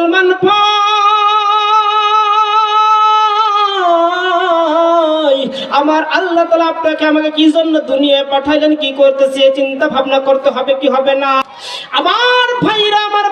মুসলমান আমার আল্লাহ তালা আপনাকে আমাকে কি জন্য দুনিয়ায় পাঠাইলেন, কি করতেছে চিন্তা ভাবনা করতে হবে, কি হবে না? আমার ভাইরা আমার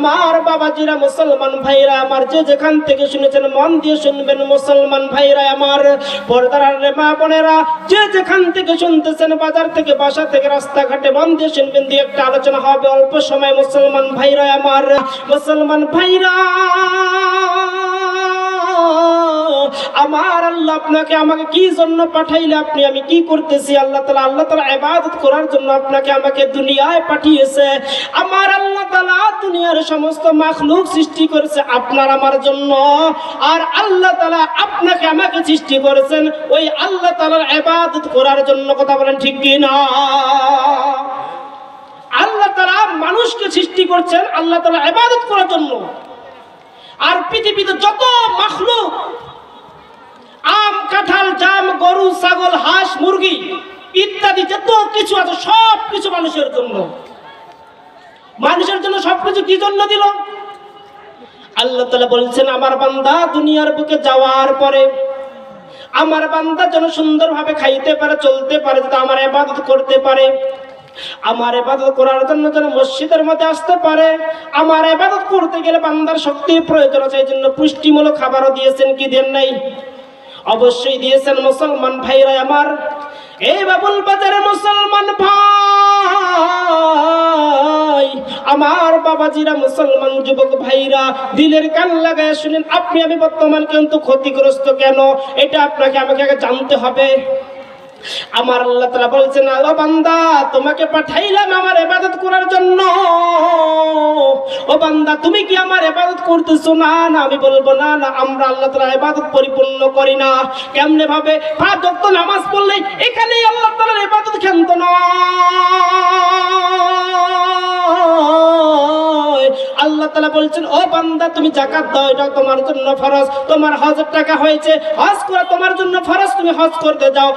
আমার বাবাজিরা মুসলমান ভাইরা, আমার যে যেখান থেকে শুনেছেন, মন দিয়ে শুনবেন মুসলমান ভাইরা আমার। পর্দার মা বোনেরা, যে যেখান থেকে শুনতেছেন, বাজার থেকে, বাসা থেকে, রাস্তাঘাটে, মন দিয়ে শুনবেন, দিয়ে একটা আলোচনা হবে, অল্প সময় মুসলমান ভাইরা আমার। মুসলমান ভাইরা, আমার আল্লাহ আপনাকে আমাকে কি জন্য পাঠাইলে আপনি, আমি কি করতেছি? আল্লাহ তালা আল্লাহ তালা ইবাদত করার জন্য আপনাকে আমাকে দুনিয়ায় পাঠিয়েছে। আমার আল্লাহ তালা দুনিয়ার সমস্ত মাখলুক সৃষ্টি করেছে আপনার আমার জন্য। আর আল্লাহ তালা আপনাকে আমাকে সৃষ্টি করেছেন। ওই আল্লাহ তালার ইবাদত করার জন্য কথা বলেন ঠিক কি না? আল্লাহ তালা মানুষকে সৃষ্টি করছেন আল্লাহ তালা ইবাদত করার জন্য। আর পৃথিবীতে যত মাখলুক আম, কাঁঠাল, জাম, গরু, ছাগল, হাঁস, মুরগি ইত্যাদি যত কিছু আছে সব কিছু মানুষের জন্য। মানুষের জন্য সবকিছু কি জন্য দিল? আল্লাহ তালা বলছেন, আমার বান্দা দুনিয়ার বুকে যাওয়ার পরে আমার বান্দা যেন সুন্দরভাবে খাইতে পারে, চলতে পারে যাতে আমার এবাদত করতে পারে, আমার এবাদত করার জন্য যেন মসজিদের মধ্যে আসতে পারে, আমার এবাদত করতে গেলে বান্দার শক্তির প্রয়োজন আছে এই জন্য পুষ্টিমূলক খাবারও দিয়েছেন, কি দেন নাই? অবশ্যই দিয়েছেন মুসলমান ভাইরা আমার এই বাবুল বাজারে মুসলমান ভাই! আমার বাবাজিরা মুসলমান যুবক ভাইরা, দিলের কান লাগায় শুনেন, আপনি আমি বর্তমান কিন্তু ক্ষতিগ্রস্ত কেন? এটা আপনাকে, আমাকে আগে জানতে হবে। আমার আল্লাহ তালা বলছেন আলো বান্দা, তোমাকে পাঠাইলাম আমার এবাদত করার জন্য। ও বান্দা, তুমি কি আমার এবাদত করতেছো? না না, আমি বলব না না, আমরা আল্লাহ তালা এবাদত পরিপূর্ণ করি না। কেমনে ভাবে? নামাজ পড়লে এখানেই আল্লাহ তালার তালা বলছেন, ও বান্দা, তুমি জাকাত দাও এটা তোমার জন্য ফরজ। তোমার হজের টাকা হয়েছে, হজ করা তোমার জন্য ফরজ, তুমি হজ করতে যাও।